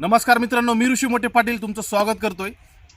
नमस्कार मित्रांनो मी ऋषी मोठे पाटील तुमचं स्वागत करतोय.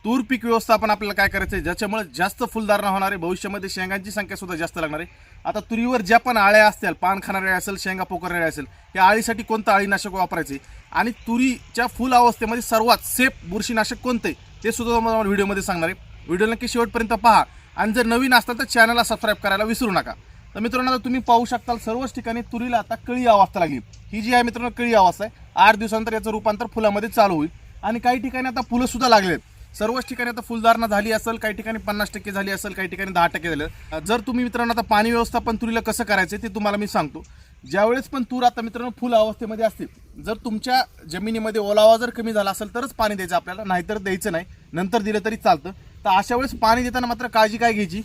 तूर पीक व्यवस्थापन आपल्याला काय करायचं आहे ज्याच्यामुळे जास्त फुलधारणा होणार आहे भविष्यामध्ये शेंगांची संख्या सुद्धा जास्त लागणार आहे. आता तुरीवर ज्या पण आळ्या असतील पान खाणाऱ्या असेल शेंगा पोकरणाऱ्या असेल या आळीसाठी कोणतं आळीनाशक वापरायचे? आणि तुरीच्या फुल अवस्थेमध्ये सर्वात सेफ बुरशीनाशक कोणतं? आहे ते सुद्धा तुम्हाला व्हिडिओमध्ये सांगणार आहे. व्हिडिओ नक्की शेवटपर्यंत पहा. आणि जर नवीन असतात तर चॅनलला सबस्क्राईब करायला विसरू नका. तर मित्रांनो आता तुम्ही पाहू शकता सर्वच ठिकाणी तुरीला आता कळी अवस्था लागली. ही जी आहे मित्रांनो कळी अवस्था आहे. आठ दिवसानंतर याचं रूपांतर फुलामध्ये चालू होईल. आणि काही ठिकाणी आता फुलं सुद्धा लागले आहेत सर्वच ठिकाणी आता फुलधारणा झाली असेल काही ठिकाणी पन्नास टक्के झाली असेल काही ठिकाणी दहा टक्के झालं. जर तुम्ही मित्रांनो आता पाणी व्यवस्थापन तुरीला कसं करायचं ते तुम्हाला मी सांगतो. ज्यावेळेस पण तूर आता मित्रांनो फुल अवस्थेमध्ये असते जर तुमच्या जमिनीमध्ये ओलावा जर कमी झाला असेल तरच पाणी द्यायचं आपल्याला नाहीतर द्यायचं नाही. नंतर दिलं तरी चालतं. तर अशा वेळेस पाणी देताना मात्र काळजी काय घ्यायची?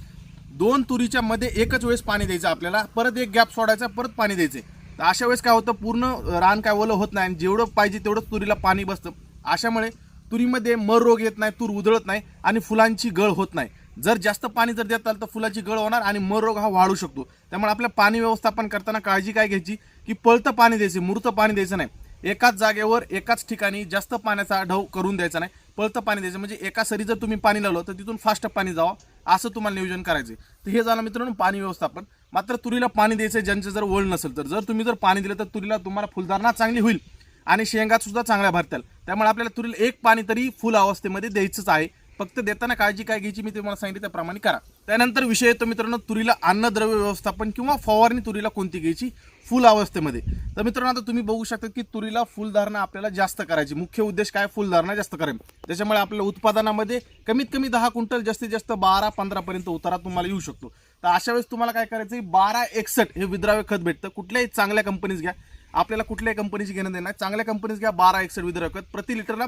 दोन तुरीच्या मध्ये एकच वेळेस पाणी द्यायचं आपल्याला परत एक गॅप सोडायचा परत पाणी द्यायचे. तर अशा वेळेस काय होतं पूर्ण रान काय ओलं होत नाही आणि जेवढं पाहिजे तेवढंच तुरीला पाणी बसतं. अशामुळे तुरीमध्ये मर रोग येत नाही तूर उधळत नाही आणि फुलांची गळ होत नाही. जर जास्त पाणी जर देत आलं तर फुलाची गळ होणार आणि मर रोग हा वाढू शकतो. त्यामुळे आपल्या पाणी व्यवस्थापन करताना काळजी काय घ्यायची की पळतं पाणी द्यायचे मूर्त पाणी द्यायचं नाही. एकाच जागेवर एकाच ठिकाणी जास्त पाण्याचा ढव करून द्यायचा नाही. पळतं पाणी द्यायचं. म्हणजे एका सरी जर तुम्ही पाणी लावलं तर तिथून फास्ट पाणी जावं. असं तुम्हाला नियोजन करायचं तर हे झालं मित्रांनो पाणी व्यवस्थापन. मात्र तुरीला पाणी द्यायचं ज्यांचं जर वळ नसेल तर जर तुम्ही जर पाणी दिलं तर तुरीला तुम्हाला फुलधारणा चांगली होईल. आणि शेंगातसुद्धा चांगल्या भरतील त्यामुळे आपल्याला तुरीला एक पाणी तरी फुल अवस्थेमध्ये द्यायचंच आहे. फक्त देताना काळजी काय घ्यायची मी तुम्हाला सांगितलं त्याप्रमाणे करा. त्यानंतर विषय येतो मित्रांनो तुरीला अन्नद्रव्य व्यवस्थापन किंवा फवारणी तुरीला कोणती घ्यायची? फुल अवस्थेमध्ये. तर मित्रांनो आता तुम्ही बघू शकता की तुरीला फुलधारणा आपल्याला जास्त करायची. मुख्य उद्देश काय? फुलधारणा जास्त करायची त्याच्यामुळे आपल्या उत्पादनामध्ये कमीत कमी दहा क्विंटल जास्तीत जास्त बारा पंधरापर्यंत उतारा तुम्हाला येऊ शकतो. तर अशा वेळेस तुम्हाला काय करायचं बारा एकसठ हे विद्राव्य खत भेटतं. कुठल्याही चांगल्या कंपनीज घ्या. आपल्याला कुठल्याही कंपनीची घेणं देणार चांगल्या कंपनीज घ्या बारा एकसठ विद्राव्य खत. प्रति लिटरला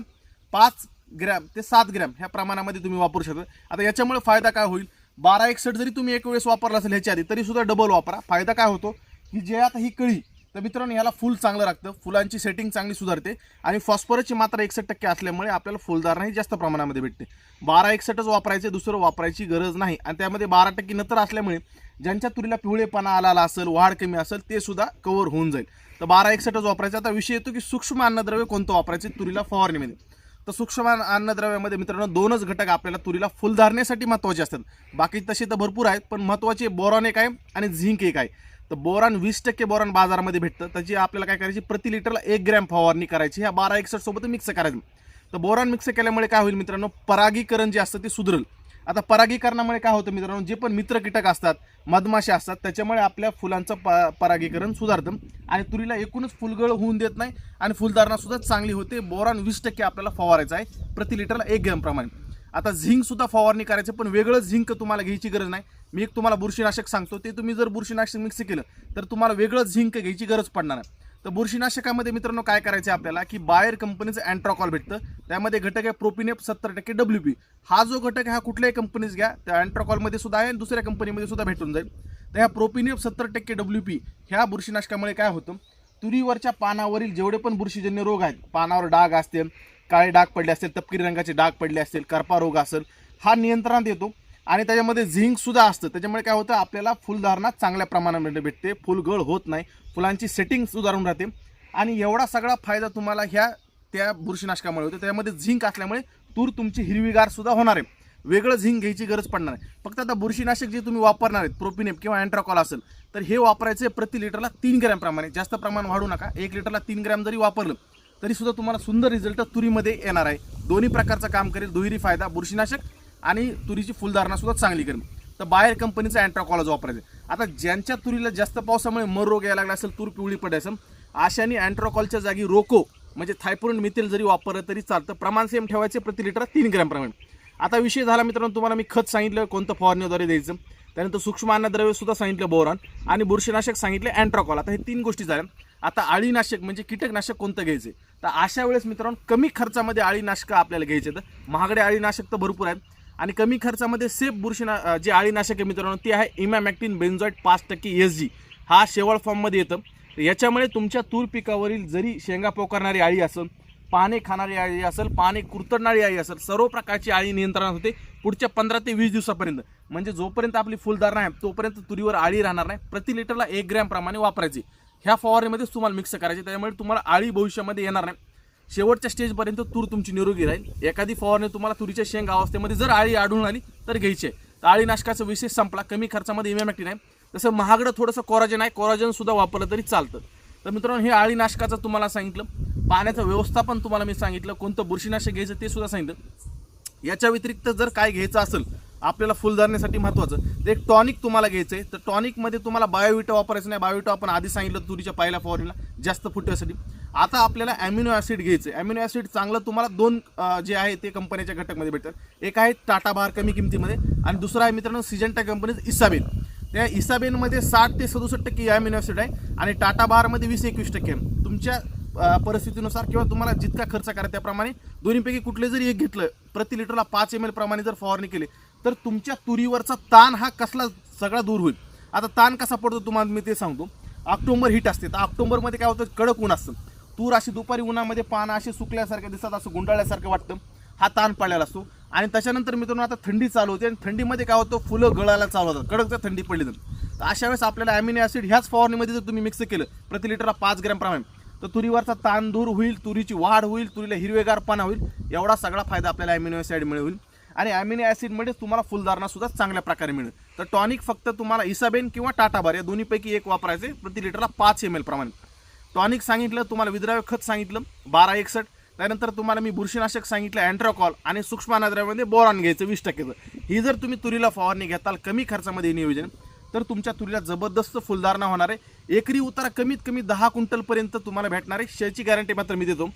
पाच ग्रॅम ते सात ग्रॅम ह्या प्रमाणामध्ये तुम्ही वापरू शकता. आता याच्यामुळे फायदा काय होईल? बारा एकसठ जरी तुम्ही एक वेळेस वापरला असेल ह्याच्या आधी तरी सुद्धा डबल वापरा. फायदा काय होतो? की जे आता ही कळी तर मित्रांनो ह्याला फुल चांगलं लागतं फुलांची सेटिंग चांगली सुधारते. आणि फॉस्फरसची मात्रा एकसठ टक्के असल्यामुळे आपल्याला फुलधारणाही जास्त प्रमाणामध्ये भेटते. बारा एकसठच वापरायचे दुसरं वापरायची गरज नाही. आणि त्यामध्ये बारा टक्के नंतर असल्यामुळे ज्यांच्या तुरीला पिवळेपणा आला असेल वाढ कमी असेल ते सुद्धा कव्हर होऊन जाईल. तर बारा एकसठच वापरायचं. आता विषय येतो की सूक्ष्म अन्नद्रव्य कोणतं वापरायचे? तुरीला फवारणीमध्ये. तर सूक्ष्म अन्नद्रव्यामध्ये मित्रांनो दोनच घटक आपल्याला तुरीला फुलधारण्यासाठी महत्त्वाचे असतात. बाकी तसे तर भरपूर आहेत पण महत्त्वाचे बोरॉन एक आहे आणि झिंक एक आहे. तर बोरॉन वीस टक्के बोरॉन बाजारामध्ये भेटतं. त्याची आपल्याला काय करायची? प्रति लिटरला एक ग्रॅम फवारणी करायची. ह्या बारा एकसठ सोबत मिक्स करायचं. तर बोरॉन मिक्स केल्यामुळे काय होईल मित्रांनो? परागीकरण जे असतं ते सुधरेल. आता परागीकरणामुळे काय होतं मित्रांनो जे पण मित्र कीटक असतात मधमाशा असतात त्याच्यामुळे आपल्या फुलांचं प परागीकरण सुधारतं. आणि तुरीला एकूणच फुलगळ होऊन देत नाही आणि फुलधारणासुद्धा चांगली होते. बोरान वीस टक्के आपल्याला फवारायचं आहे प्रति लिटरला एक ग्रॅमप्रमाणे आता झिंकसुद्धा फवारणी करायचं पण वेगळं झिंक तुम्हाला घ्यायची गरज नाही. मी एक तुम्हाला बुरशीनाशक सांगतो ते तुम्ही जर बुरशीनाशक मिक्स केलं तर तुम्हाला वेगळं झिंक घ्यायची गरज पडणार नाही. तर बुरशीनाशकामध्ये मित्रांनो काय करायचं आपल्याला की बायर कंपनीचं अँट्रॉकॉल भेटतं. त्यामध्ये घटक आहे प्रोपिनेप सत्तर टक्के डब्ल्यू पी. हा जो घटक आहे हा कुठल्याही कंपनीज घ्या त्या अँट्रॉकॉलमध्ये सुद्धा आहे आणि दुसऱ्या कंपनीमध्ये सुद्धा भेटून जाईल. तर ह्या प्रोपिनेप सत्तर टक्के डब्ल्यू पी ह्या बुरशीनाशकामुळे काय होतं? तुरीवरच्या पानावरील जेवढे पण बुरशीजन्य रोग आहेत पानावर डाग असतील काळे डाग पडले असतील तपकिरी रंगाचे डाग पडले असतील करपा रोग असेल हा नियंत्रणात येतो. आणि त्याच्यामध्ये झिंकसुद्धा असतं. त्याच्यामुळे काय होतं आपल्याला फुलधारणा चांगल्या प्रमाणामध्ये भेटते. फुलगळ होत नाही. फुलांची सेटिंग सुधारून राहते. आणि एवढा सगळा फायदा तुम्हाला ह्या त्या बुरशीनाशकामुळे होतो. त्याच्यामध्ये झिंक असल्यामुळे तूर तुमची हिरवीगार सुद्धा होणार आहे. वेगळं झिंक घ्यायची गरज पडणार नाही. फक्त आता बुरशीनाशक जे तुम्ही वापरणार आहेत प्रोपिनेप किंवा अँट्राकॉल असेल तर हे वापरायचे प्रति लिटरला तीन ग्रॅम प्रमाणे. जास्त प्रमाण वाढू नका. एक लिटरला तीन ग्रॅम जरी वापरलं तरी सुद्धा तुम्हाला सुंदर रिझल्ट तुरीमध्ये येणार आहे. दोन्ही प्रकारचं काम करेल. दुहेरी फायदा बुरशीनाशक आणि तुरीची फुलधारणा सुद्धा चांगली करेल तर बाहेर कंपनीचं अँट्राकॉलच वापरायचं. आता ज्यांच्या तुरीला जास्त पावसामुळे मर रोग यायला लागला असेल तूर पिवळी पडायचं अशाने अँट्राकॉलच्या जागी रोको म्हणजे थायपोरन मिथेल जरी वापरलं तरी चालतं. प्रमाण सेम ठेवायचे प्रति लिटर तीन ग्रॅम प्रमाण. आता विषय झाला मित्रांनो तुम्हाला मी खत सांगितलं कोणतं फवारणीद्वारे द्यायचं. त्यानंतर सूक्ष्म अन्नद्रव्यसुद्धा सांगितलं बोरान. आणि बुरशीनाशक सांगितले अँट्राकॉल आता हे तीन गोष्टी झाल्या. आता आळीनाशक म्हणजे कीटकनाशक कोणतं घ्यायचे? तर अशा वेळेस मित्रांनो कमी खर्चामध्ये आळीनाशकं आपल्याला घ्यायचे तर महागडे आळीनाशक तर भरपूर आहेत. आणि कमी खर्चामध्ये सेफ बुरशीना जे आळीनाशक आहे मित्रांनो ते आहे इमॅमॅक्टिन बेन्झॉईट पाच टक्के एस जी. हा शेवळ फॉर्ममध्ये येतं. याच्यामुळे तुमच्या तूर पिकावरील जरी शेंगा पोकारणारी आळी असेल पाने खाणारी आळी असेल पाने कुरतडणारी आळी असेल सर्व प्रकारची आळी नियंत्रणात होते पुढच्या पंधरा ते वीस दिवसापर्यंत. म्हणजे जोपर्यंत आपली फुलधारणा आहे तोपर्यंत तुरीवर आळी राहणार नाही. प्रति लिटरला एक ग्रॅमप्रमाणे वापरायची. ह्या फवारणीमध्येच तुम्हाला मिक्स करायचे. त्यामुळे तुम्हाला आळी भविष्यामध्ये येणार नाही. शेवटच्या स्टेजपर्यंत तूर तुमची निरोगी राहील. एखादी फवारणी तुम्हाला तुरीच्या शेंग अवस्थेमध्ये जर आळी आढळून आली तर घ्यायची आहे. तर आळी नाशकाचा विशेष संपला कमी खर्चामध्ये इमॅमॅक्टिन आहे. तसं महागडं थोडंसं कोराजन आहे कोराजन सुद्धा वापरलं तरी चालतं. तर मित्रांनो हे आळी नाशकाचं तुम्हाला सांगितलं. पाण्याचं व्यवस्थापन तुम्हाला मी सांगितलं. कोणतं बुरशीनाशक घ्यायचं ते सुद्धा सांगितलं. याच्या व्यतिरिक्त जर काय घ्यायचं असेल आपल्याला फुलधारण्यासाठी महत्त्वाचं तर एक टॉनिक तुम्हाला घ्यायचं आहे. तर टॉनिकमध्ये तुम्हाला बायोविटा वापरायचं नाही. बायोविटा आपण आधी सांगितलं तुरीच्या पहिल्या फवारणीला. जास्त फुटण्यासाठी. आता आपल्याला ॲम्युनो ॲसिड घ्यायचं आहे ॲम्युनो ॲसिड चांगलं तुम्हाला दोन जे आहे ते कंपनीच्या घटकमध्ये भेटतात. एक आहे टाटा बार कमी किमतीमध्ये आणि दुसरा आहे मित्रांनो सिजंटा कंपनीचं इसाबेन त्या इसाबेनमध्ये साठ ते सदुसष्ट टक्के ॲम्युनो ॲसिड आहे आणि टाटा बारमध्ये वीस एकवीस टक्के. आहे तुमच्या परिस्थितीनुसार किंवा तुम्हाला जितका खर्च करा त्याप्रमाणे दोन्हीपैकी कुठले जरी एक घेतलं प्रति लिटरला पाच एम एल प्रमाणे जर फवारणी केली तर तुमच्या तुरीवरचा ताण हा कसला सगळा दूर होईल. आता ताण कसा पडतो तुम्हाला मी ते सांगतो. ऑक्टोबर हिट असते. तर ऑक्टोबरमध्ये काय होतं? कडक ऊन असतं. तूर अशी दुपारी उन्हामध्ये पानं अशी सुकल्यासारखं दिसतात असं गुंडाळल्यासारखं वाटतं. हा ताण पडलेला असतो. आणि त्याच्यानंतर मित्रांनो आता थंडी चालू होते. आणि थंडीमध्ये काय होतं? फुलं गळायला चालू होतात. कडक जर थंडी पडली तर. तर अशा वेळेस आपल्याला ॲमिनो ॲसिड ह्याच फवारणीमध्ये जर तुम्ही मिक्स केलं प्रति लिटरला पाच ग्रॅम प्रमाणे तर तुरीवरचा ताण दूर होईल तुरीची वाढ होईल तुरीला हिरवेगारपणा होईल एवढा सगळा फायदा आपल्याला ॲमिनो ॲसिड होईल. आणि ॲमिनो ॲसिडमध्ये तुम्हाला फुलधारणासुद्धा चांगल्या प्रकारे मिळेल. तर टॉनिक फक्त तुम्हाला इसाबेन किंवा टाटा बार या दोन्हीपैकी एक वापरायचे प्रति लिटरला पाच एम एल प्रमाणे. टॉनिक सांगितलं तुम्हाला विद्राव्य खत सांगितलं बारा एकसठ त्यानंतर तुम्हाला मी बुरशीनाशक सांगितलं अँड्रोकॉल आणि सूक्ष्म अन्नद्रव्यामध्ये बोरॉन घ्यायचं वीस टक्केचं ही जर तुम्ही तुरीला फवारणी घेताल कमी खर्चामध्ये नियोजन तर तुमच्या तुरीला जबरदस्त फुलधारणा होणार आहे. एकरी उतारा कमीत कमी दहा क्विंटलपर्यंत तुम्हाला भेटणार आहे. शेची गॅरंटी मात्र मी देतो.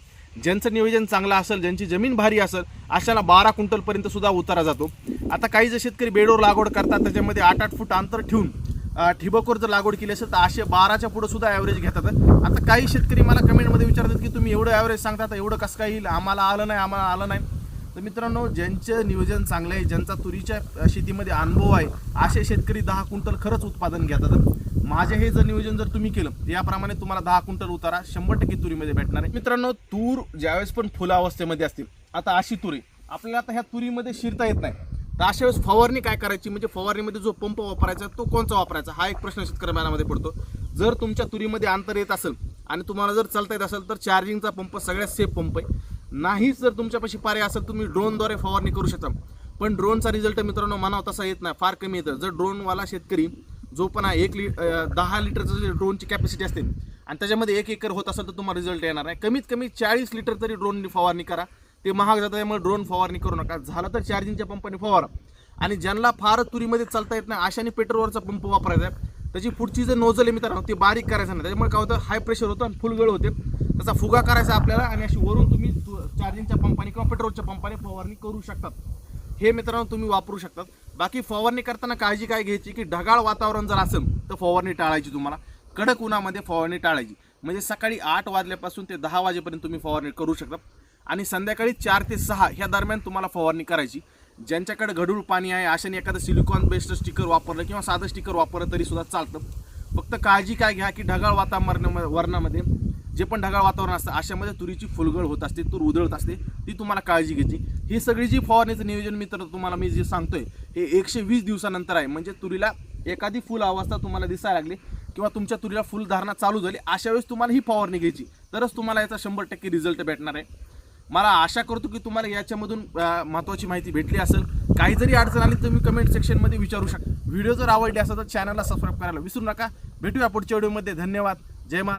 ज्यांचं नियोजन चांगलं असेल ज्यांची जमीन भारी असेल अशाला बारा क्विंटलपर्यंत सुद्धा उतारा जातो. आता काही जे शेतकरी बेडवर लागवड करतात त्याच्यामध्ये आठ आठ फूट अंतर ठेवून अ, ठिबकवर जर लागवड केली असेल तर असे बाराच्या पुढे सुद्धा ॲव्हरेज घेतात. आता काही शेतकरी मला कमेंटमध्ये विचारतात की तुम्ही एवढं ॲव्हरेज सांगता एवढं कसं काय येईल आम्हाला आलं नाही आम्हाला आलं नाही. तर मित्रांनो ज्यांचं नियोजन चांगलं आहे ज्यांचा तुरीच्या शेतीमध्ये अनुभव आहे असे शेतकरी दहा क्विंटल खरंच उत्पादन घेतात. माझे हे जर नियोजन जर तुम्ही केलं याप्रमाणे तुम्हाला दहा क्विंटल उतारा शंभर टक्के तुरीमध्ये भेटणार आहे. मित्रांनो तूर ज्यावेळेस पण फुला अवस्थेमध्ये असतील आता अशी तुरी आपल्याला आता ह्या तुरीमध्ये शिरता येत नाही. तर अशा वेळेस फवारणी काय करायची? म्हणजे फवारणीमध्ये जो पंप वापरायचा तो कोणचा वापरायचा? हा एक प्रश्न शेतकरी मनामध्ये पडतो. जर तुमच्या तुरीमध्ये अंतर येत असेल आणि तुम्हाला जर चालता येत असेल तर चार्जिंगचा पंप सगळ्यात सेफ पंप आहे. नाहीच जर तुमच्यापाशी पर्याय असेल तुम्ही ड्रोनद्वारे फवारणी करू शकता. पण ड्रोनचा रिझल्ट मित्रांनो म्हणावं तसा येत नाही. फार कमी येतं. जर ड्रोनवाला शेतकरी जो पण आहे एक लि दहा लिटरचं जे ड्रोनची कॅपॅसिटी असते आणि त्याच्यामध्ये एक एकर होत असेल तर तुम्हाला रिझल्ट येणार आहे कमीत कमी चाळीस लिटर तरी ड्रोन फवारणी करा. ते महाग जातं त्यामुळे ड्रोन फवारणी करू नका. झालं तर चार्जिंगच्या पंपाने फवारा. आणि ज्यांना फारच तुरीमध्ये चालता येत नाही अशाने पेट्रोलवरचा पंप वापरायचा आहे. त्याची पुढची जे नोजल आहे मित्रांनो ती बारीक करायचं नाही. त्याच्यामुळे काय होतं हाय प्रेशर होतं आणि फुल गळ होते. त्याचा फुगा करायचा आपल्याला आणि अशी वरून तुम्ही चार्जिंगच्या पंपाने किंवा पेट्रोलच्या पंपाने फवारणी करू शकतात. हे मित्रांनो तुम्ही वापरू शकतात. बाकी फवारणी करताना काळजी काय घ्यायची की ढगाळ वातावरण जर असेल तर फवारणी टाळायची तुम्हाला. कडक उन्हामध्ये फवारणी टाळायची. म्हणजे सकाळी आठ वाजल्यापासून ते दहा वाजेपर्यंत तुम्ही फवारणी करू शकता. आणि संध्याकाळी चार ते सहा ह्या दरम्यान तुम्हाला फवारणी करायची. ज्यांच्याकडे गढूळ पाणी आहे अशाने एखादं सिलिकॉन बेस्ड स्टिकर वापरलं किंवा साधं स्टिकर वापरलं तरीसुद्धा चालतं. फक्त काळजी काय घ्या की ढगाळ वातावरण वरणामध्ये जे पण ढगाळ वातावरण असतं अशामध्ये तुरीची फुलगळ होत असते तूर उधळत असते ती तुम्हाला काळजी घ्यायची. ही सगळी जी फवारणीचं नियोजन मित्र तुम्हाला मी जे सांगतोय हे एकशे वीस दिवसानंतर आहे. म्हणजे तुरीला एखादी फुल अवस्था तुम्हाला दिसायला लागली किंवा तुमच्या तुरीला फुल धारणा चालू झाली अशा वेळेस तुम्हाला ही फवारणी घ्यायची. तरच तुम्हाला याचा शंभर टक्के रिझल्ट भेटणार आहे. मला आशा करतो की तुम्हाला याच्यामधून महत्त्वाची माहिती भेटली असेल. काही जरी अडचण आली तर तुम्ही कमेंट सेक्शनमध्ये विचारू शकता व्हिडिओ जर आवडले असेल तर चॅनलला सबस्क्राईब करायला विसरू नका. भेटूया पुढच्या व्हिडिओमध्ये धन्यवाद. जय महाराज